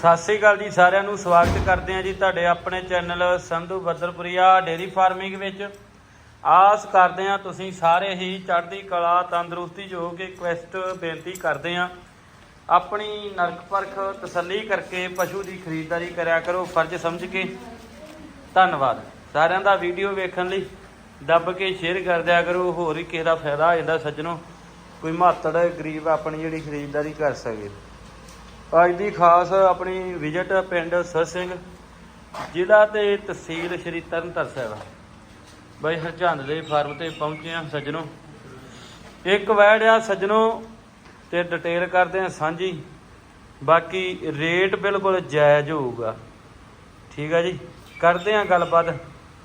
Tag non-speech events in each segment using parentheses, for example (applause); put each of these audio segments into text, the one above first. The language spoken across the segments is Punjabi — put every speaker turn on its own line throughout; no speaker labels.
ਸਤਿ ਸ੍ਰੀ ਅਕਾਲ ਜੀ, ਸਾਰਿਆਂ ਨੂੰ ਸਵਾਗਤ ਕਰਦੇ ਹਾਂ ਜੀ ਤੁਹਾਡੇ ਆਪਣੇ channel Sandhu Badarpuria dairy farming ਵਿੱਚ। ਆਸ ਕਰਦੇ ਹਾਂ ਤੁਸੀਂ ਸਾਰੇ ਹੀ ਚੜ੍ਹਦੀ ਕਲਾ, ਤੰਦਰੁਸਤੀ ਜੋ ਕਿ ਕੁਐਸਟ ਬੇਨਤੀ ਕਰਦੇ ਹਾਂ, ਆਪਣੀ ਨਰਕ ਪਰਖ ਤਸੱਲੀ ਕਰਕੇ ਪਸ਼ੂ ਦੀ ਖਰੀਦਦਾਰੀ ਕਰਿਆ ਕਰੋ, ਫਰਜ਼ ਸਮਝ ਕੇ। ਧੰਨਵਾਦ। ਸਾਰਿਆਂ ਦਾ ਵੀਡੀਓ ਵੇਖਣ ਲਈ ਦੱਬ ਕੇ ਸ਼ੇਅਰ ਕਰ ਦਿਆ ਕਰੋ, ਹੋਰ ਹੀ ਕਿਸੇ ਦਾ ਫਾਇਦਾ ਹੋ ਜਾਂਦਾ ਸੱਜਣੋ। ਕੋਈ ਮਾਤੜ ਗਰੀਬ ਆਪਣੀ ਜਿਹੜੀ ਖਰੀਦਦਾਰੀ ਕਰ ਸਕੇ। ਅੱਜ ਦੀ ਖਾਸ ਆਪਣੀ ਵਿਜ਼ਿਟ ਪਿੰਡ ਸਰ ਸਿੰਘ ਜ਼ਿਲ੍ਹਾ ਤੇ ਤਹਿਸੀਲ ਸ਼੍ਰੀ ਤਰਨਤਾਰਨ ਸਾਹਿਬ। ਬਾਈ ਹਰਚੰਦ ਦੇ ਫਾਰਮ ਤੇ ਪਹੁੰਚੇ ਆ ਸੱਜਣੋ। ਇੱਕ ਵੈੜ ਆ ਸੱਜਣੋ ਤੇ ਡਿਟੇਲ ਕਰਦੇ ਆ ਸਾਂਝੀ। ਬਾਕੀ ਰੇਟ ਬਿਲਕੁਲ ਜਾਇਜ਼ ਹੋਊਗਾ। ਠੀਕ ਆ ਜੀ? ਕਰਦੇ ਆ ਗੱਲਬਾਤ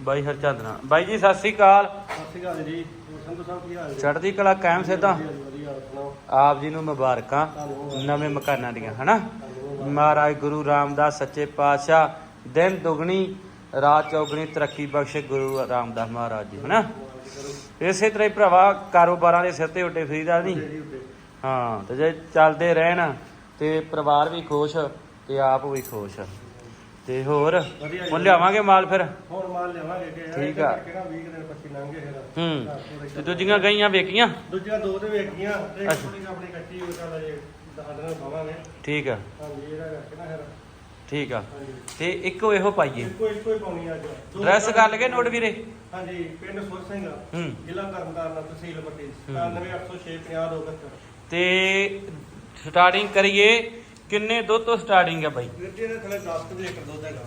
ਬਾਈ ਹਰਚੰਦ ਨਾਲ। ਬਾਈ ਜੀ ਸਤਿ ਸ੍ਰੀ ਅਕਾਲ।
ਸਤਿ ਸ਼੍ਰੀ ਅਕਾਲ ਜੀ। ਸੰਧੂ ਸਾਹਿਬ ਕੀ ਹਾਲ
ਚੜ੍ਹਦੀ ਕਲਾ ਕਾਇਮ ਸਿੱਧਾ। ਆਪ ਜੀ ਨੂੰ ਮੁਬਾਰਕਾਂ, ਨਵੇਂ ਮਕਾਨਾਂ ਦੀਆਂ, ਹਨਾ? ਮਹਾਰਾਜ ਗੁਰੂ ਰਾਮਦਾਸ ਸੱਚੇ ਪਾਤਸ਼ਾਹ, ਦਿਨ ਦੁਗਣੀ, ਰਾਤ ਚੌਗਣੀ, ਤਰੱਕੀ ਬਖਸ਼ੇ ਗੁਰੂ ਰਾਮਦਾਸ ਮਹਾਰਾਜ ਜੀ, ਹਨਾ? ਇਸੇ ਤਰ੍ਹਾਂ ਹੀ ਭਰਾਵਾ, ਕਾਰੋਬਾਰਾਂ ਦੇ ਸਿਰ ਤੇ ਉੱਡੇ ਫਰੀਦਾ ਨਹੀਂ
ਜੀ।
ਹਾਂ, ਤੇ ਜੇ ਚੱਲਦੇ ਰਹਿਣ ਤੇ ਪਰਿਵਾਰ ਵੀ ਖੁਸ਼ ਤੇ ਆਪ ਵੀ ਖੁਸ਼। ਤੇ ਹੋਰ?
ਵਧੀਆ ਜੀ।
ਹੁਣ ਲਿਆਵਾਂਗੇ ਮਾਲ ਫਿਰ?
ਹੁਣ ਮਾਲ ਲਿਆਵਾਂਗੇ ਕਿ
ਠੀਕ ਆ।
ਕਿਹੜਾ 20 ਦਿਨ ਪੱਛੀ ਲੰਘੇ ਫਿਰ।
ਹੂੰ। ਤੇ ਦੂਜੀਆਂ ਗਈਆਂ ਵੇਖੀਆਂ?
ਦੂਜੀਆਂ ਦੋ ਤੇ ਵੇਖੀਆਂ ਤੇ
ਅੱਛਾ।
ਥੋੜੀ ਆਪਣੀ ਕੱਚੀ ਉਹ ਚੱਲ ਜੇ ਦਿਨ ਪਾਵਾਂਗੇ।
ਠੀਕ ਆ।
ਹਾਂਜੀ ਇਹਦਾ ਕਰਕੇ ਨਾ ਫਿਰ।
ਠੀਕ ਆ।
ਹਾਂਜੀ।
ਤੇ ਇੱਕੋ ਇਹੋ ਪਾਈਏ?
ਇੱਕੋ ਇੱਕੋ ਹੀ ਪਾਉਣੀ ਅੱਜ। ਦੋ
ਡਰੈਸ ਕਰ ਲਗੇ ਨੋਟ ਵੀਰੇ?
ਹਾਂਜੀ ਪਿੰਡ ਸੁਰ ਸਿੰਘ।
ਹੂੰ।
ਜ਼ਿਲ੍ਹਾ ਤਰਨਤਾਰਨ ਤਹਿਸੀਲ ਪੱਟੀ।
ਹੂੰ।
98 806 50
ਤੇ ਸਟਾਰਟਿੰਗ ਕਰੀਏ ਕਿੰਨੇ ਦੁੱਧ ਤੋਂ ਸਟਾਰਟਿੰਗ ਹੈ ਬਾਈ?
ਵੀਰ ਜੀ ਇਹਦੇ ਥੱਲੇ 10 ਕਿਲੋ ਇੱਕ ਦੁੱਧ ਹੈਗਾ।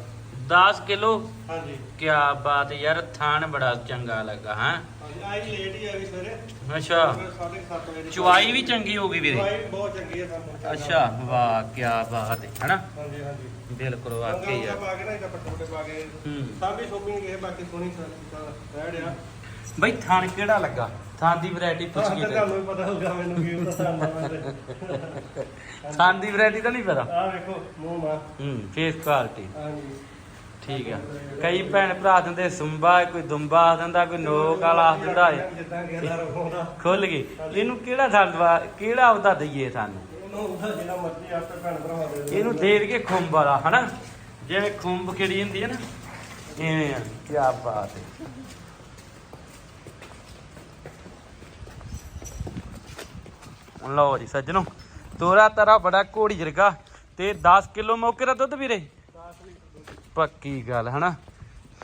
10 ਕਿਲੋ?
ਹਾਂਜੀ।
ਕੀ ਬਾਤ ਯਾਰ ਥਾਨ ਬੜਾ ਚੰਗਾ ਲੱਗਾ ਹਾਂ?
ਹਾਂਜੀ ਆਈ ਲੇਟ ਹੀ ਆ ਗਈ ਸਵੇਰੇ।
ਅੱਛਾ।
7:30 ਵਜੇ ਦੀ
ਚੁਆਈ ਵੀ ਚੰਗੀ ਹੋ ਗਈ ਵੀਰੇ।
ਚੁਆਈ ਬਹੁਤ ਚੰਗੀ ਹੈ ਸਾਨੂੰ।
ਅੱਛਾ ਵਾਹ ਕੀ ਬਾਤ ਹੈ ਹਨਾ?
ਹਾਂਜੀ ਹਾਂਜੀ।
ਬਿਲਕੁਲ
ਅੰਗਾ
ਵਾਕਈ
ਉਂਗਾ
ਯਾਰ।
ਪਾ ਕੇ ਨਾ ਇਹਦਾ ਪੱਟੇ ਪਾ ਕੇ
ਹੂੰ।
ਸਾਬੀ ਸ਼ੋਪਿੰਗ ਇਹ ਬਾਕੀ ਸੋਹਣੀ ਰਹਿ ਰਿਹਾ।
ਬਾਈ ਥਾਨ ਕਿਹੜਾ ਲੱਗਾ? ਥਾਨ ਦੀ ਵੈਰਾਈਟੀ ਪੁੱਛ ਗਈ
ਤੁਹਾਨੂੰ ਵੀ ਪਤਾ ਹੋਊਗਾ ਮੈਨੂੰ ਕੀ ਪਤਾ ਹੁੰਦਾ (laughs)
ਥਾਨ ਦੀ ਵੈਰਾਈਟੀ ਤਾਂ ਨਹੀਂ ਪਤਾ?
ਆ ਵੇਖੋ ਮੂੰਹ ਮਾ
ਹੂੰ ਫੇਸ ਕੁਆਲਿਟੀ
ਹਾਂਜੀ।
ਠੀਕ ਆ। ਕਈ ਭੈਣ ਭਰਾ ਦਿੰਦੇ ਸੁੰਬਾ ਕੋਈ ਦੁੰਬਾ ਆਖ ਦਿੰਦਾ ਕੋਈ ਨੋਕ ਵਾਲਾ ਆਖ ਦਿੰਦਾ ਏ।
ਜਿੱਦਾਂ
ਖੁੱਲ ਗਈ। ਇਹਨੂੰ ਕਿਹੜਾ ਥਾਂ ਕਿਹੜਾ ਉਹਦਾ ਦਈਏ ਸਾਨੂੰ?
ਇਹਨੂੰ ਉਹਦਾ ਜਿਹੜਾ ਮਰਜ਼ੀ ਆਪੇ ਭੈਣ ਭਰਾ ਦੇ ਦਿਓ।
ਇਹਨੂੰ ਦੇ ਕੇ ਖੁੰਬ ਵਾਲਾ ਹਨਾ? ਜਿਵੇਂ ਖੁੰਬ ਕਿਹੜੀ ਹੁੰਦੀ ਹੈ ਨਾ? ਐਵੇਂ ਆ ਕੀ ਬਾਤ ਹੈ ਲਓ ਜੀ ਸੱਜਣੋ, ਤੋਰਾ ਤਰਾ ਬੜਾ ਘੋੜੀ ਜਰਗਾ ਤੇ 10 ਕਿਲੋ ਮੌਕੇ ਦਾ ਦੁੱਧ ਵੀਰੇ? ਪੱਕੀ ਗੱਲ, ਹਨਾ?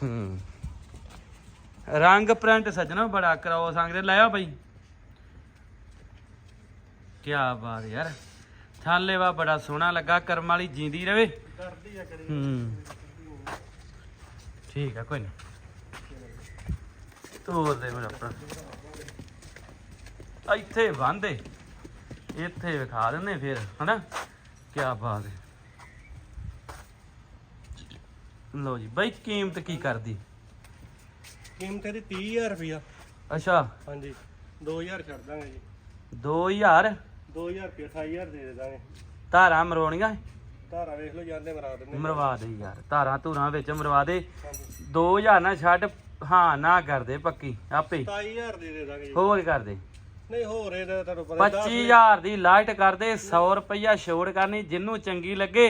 ਹੂੰ। ਰੰਗ ਪ੍ਰਿੰਟ ਸੱਜਣੋ, ਬੜਾ ਕਰਾਓ ਸੰਗ ਦੇ ਲਾਇਆ ਬਾਈ। ਕੀ ਬਾਤ ਯਾਰ, ਥਾਲੇ ਵਾ ਬੜਾ ਸੋਹਣਾ ਲੱਗਾ, ਕਰਮ ਵਾਲੀ ਜਿੰਦੀ ਰਵੇ।
ਕਰਦੀ ਆ ਕਰੀ
ਹੂੰ। ਠੀਕ ਆ, ਕੋਈ ਨਹੀਂ ਤੋਰ ਦੇ ਮੇਰਾ ਆਪਣਾ। ਇੱਥੇ ਬੰਦੇ ਇੱਥੇ ਵਿਖਾ ਦਿੰਦੇ ਫਿਰ ਹਨਾ? ਕੀ ਬਾਤ ਹੈ। ਲਓ ਜੀ ਬਾਈ ਕੀਮਤ ਕੀ ਕਰਦੀ?
ਕੀਮਤ ਇਹਦੀ 30000 ਰੁਪਇਆ
ਅੱਛਾ।
ਹਾਂਜੀ 2000 ਛੱਡ ਦਾਂਗੇ ਜੀ।
2000
2000 ਰੁਪਇਆ 28000 ਦੇ ਦੇ ਦਾਂਗੇ।
ਧਾਰਾਂ ਮਰਵਾਉਣੀਆਂ?
ਧਾਰਾ ਵੇਖ ਲਓ ਜਾਂਦੇ ਮਰਾ ਦਿੰਦੇ
ਮਰਵਾ ਦੇ ਯਾਰ ਧਾਰਾਂ ਧੂਰਾਂ ਵਿੱਚ ਮਰਵਾ ਦੇ।
ਹਾਂਜੀ।
2000 ਨਾ ਛੱਡ ਹਾਂ ਨਾ ਕਰਦੇ ਪੱਕੀ ਆਪੇ ਹੀ।
27000 ਦੇ ਦੇ ਦਾਂਗੇ
ਹੋਰ ਕਰਦੇ
ਨਹੀਂ ਤੁਹਾਨੂੰ ਪਤਾ
25000 ਦੀ ਲਾਈਟ ਕਰਦੇ 100 ਰੁਪਈਆ ਛੋੜ ਕਰਨੀ ਜਿੰਨੂੰ ਚੰਗੀ ਲੱਗੇ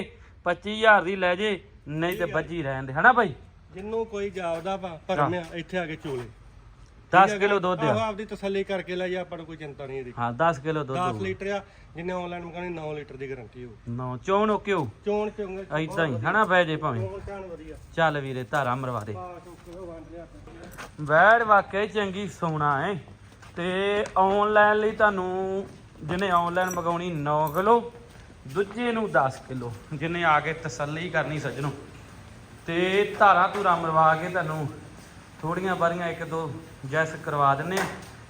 25000 ਦੀ ਲੈ ਜੇ ਨਹੀਂ ਤੇ ਬੱਜੀ ਰਹਿਣ ਦੇ ਹਨਾ ਭਾਈ?
ਜਿੰਨੂੰ ਕੋਈ ਵਾ ਭਰਮਿਆ ਇੱਥੇ ਆ ਕੇ ਚੋਲੇ।
10 ਕਿਲੋ ਦੁੱਧ
ਆਹੋ
ਆ
ਆਪਦੀ ਤਸੱਲੀ ਕਰਕੇ ਲੈ ਜਾ ਆਪਾਂ ਨੂੰ ਕੋਈ ਚਿੰਤਾ ਨਹੀਂ ਇਹਦੀ।
ਹਾਂ 10 ਕਿਲੋ
10
ਦੁੱਧ
ਲੀਟਰ ਆ ਜਿੰਨੇ ਆਨਲਾਈਨ ਮੰਗਾਣੀ 9 ਲੀਟਰ ਦੀ ਗਾਰੰਟੀ ਹੋ
ਨੌ ਚੋਣ ਕਿਉਂ
ਚੋਣ ਚੋਂਗੇ
ਐਦਾਂ ਹੀ ਹਨਾ ਪੈ ਜੇ ਭਾਵੇਂ। ਚੱਲ ਵੀਰੇ ਧਾਰਾ ਮਰਵਾ ਦੇ।
ਪਾ ਹੋ
ਵੈੜ ਵਾਕਈ ਚੰਗੀ ਸੋਨਾ ਹੈ। ਤੇ ਆਨਲਾਈਨ ਲਈ ਤੁਹਾਨੂੰ ਜਿਹਨੇ ਆਨਲਾਈਨ ਮਗਾਉਣੀ 9 ਕਿਲੋ, ਦੂਜੇ ਨੂੰ 10 ਕਿਲੋ, ਜਿਹਨੇ ਆ ਕੇ ਤਸੱਲੀ ਕਰਨੀ ਸੱਜਣੋ। ਤੇ ਧਾਰਾ ਧੂਰਾ ਮਰਵਾ ਕੇ ਤੁਹਾਨੂੰ ਥੋੜੀਆਂ ਬਾਰੀਆਂ ਇੱਕ ਦੋ ਜੈਸ ਕਰਵਾ ਦਿੰਨੇ ਆ।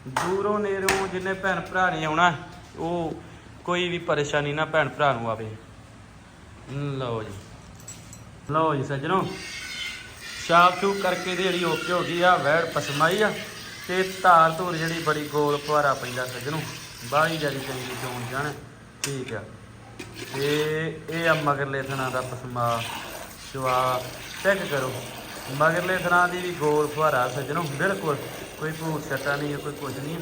ਦੂਰੋਂ ਨੇਰੋਂ ਜਿੰਨੇ ਭੈਣ ਭਰਾ ਨੇ ਆਉਣਾ, ਉਹ ਕੋਈ ਵੀ ਪਰੇਸ਼ਾਨੀ ਨਾ ਭੈਣ ਭਰਾ ਨੂੰ ਆਵੇ। ਲਓ ਜੀ। ਲਓ ਜੀ ਸੱਜਣੋ ਛਾਪ ਛੂਪ ਕਰਕੇ ਦੀ ਜਿਹੜੀ ਓਕੇ ਹੋ ਗਈ ਆ, ਵੈੜ ਪਸਮਾਈ ਆ। ਤੇ ਧਾਰ ਧੂਰ ਜਿਹੜੀ ਬੜੀ ਗੋਲ ਫੁਹਾਰਾ ਪੈਂਦਾ ਸੱਜਣੋ ਬਾਹਲੀ ਜਿਆਦੀ ਚੰਗੀ ਚੋਣ ਜਾਣ। ਠੀਕ ਆ। ਤੇ ਇਹ ਆ ਮਗਰਲੇ ਥਣਾ ਦਾ ਪਸਮਾ ਚਵਾ ਚੈੱਕ ਕਰੋ। ਮਗਰਲੇ ਥਣਾ ਦੀ ਵੀ ਗੋਲ ਫੁਹਾਰਾ ਸੱਜਣੋ ਬਿਲਕੁਲ। ਕੋਈ ਭੂਤ ਛੱਟਾ ਨਹੀਂ ਹੈ, ਕੋਈ ਕੁਝ ਨਹੀਂ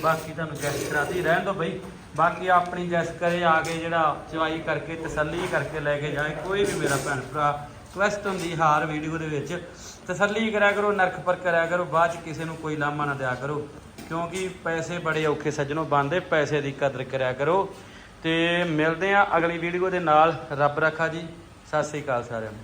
ਬਾਕੀ ਤੁਹਾਨੂੰ ਗੈਸ ਕਰਾਤੀ ਰਹਿਣ ਦੋ ਬਈ। ਬਾਕੀ ਆਪਣੀ ਗੈਸ ਕਰੇ ਆ ਕੇ ਜਿਹੜਾ ਚਵਾਈ ਕਰਕੇ ਤਸੱਲੀ ਕਰਕੇ ਲੈ ਕੇ ਜਾਏ ਕੋਈ ਵੀ ਮੇਰਾ ਭੈਣ ਭਰਾ ਕੁਐਸਟ ਹੁੰਦੀ ਹਰ ਵੀਡੀਓ ਦੇ ਵਿੱਚ ਤਸੱਲੀ ਕਰਿਆ ਕਰੋ ਨਰਖ ਪਰ ਕਰਿਆ ਕਰੋ, ਬਾਅਦ ਚ ਕਿਸੇ ਨੂੰ ਕੋਈ ਲਾਮਾ ਨਾ ਦਿਆ ਕਰੋ। ਕਿਉਂਕਿ ਪੈਸੇ ਬੜੇ ਔਖੇ ਸੱਜਣੋ, ਬੰਦੇ ਪੈਸੇ ਦੀ ਕਦਰ ਕਰਿਆ ਕਰੋ। ਤੇ ਮਿਲਦੇ ਆ ਅਗਲੀ ਵੀਡੀਓ ਦੇ ਨਾਲ। ਰੱਬ ਰੱਖਾ ਜੀ, ਸਤਿ ਸ੍ਰੀ ਅਕਾਲ ਸਾਰਿਆਂ ਨੂੰ।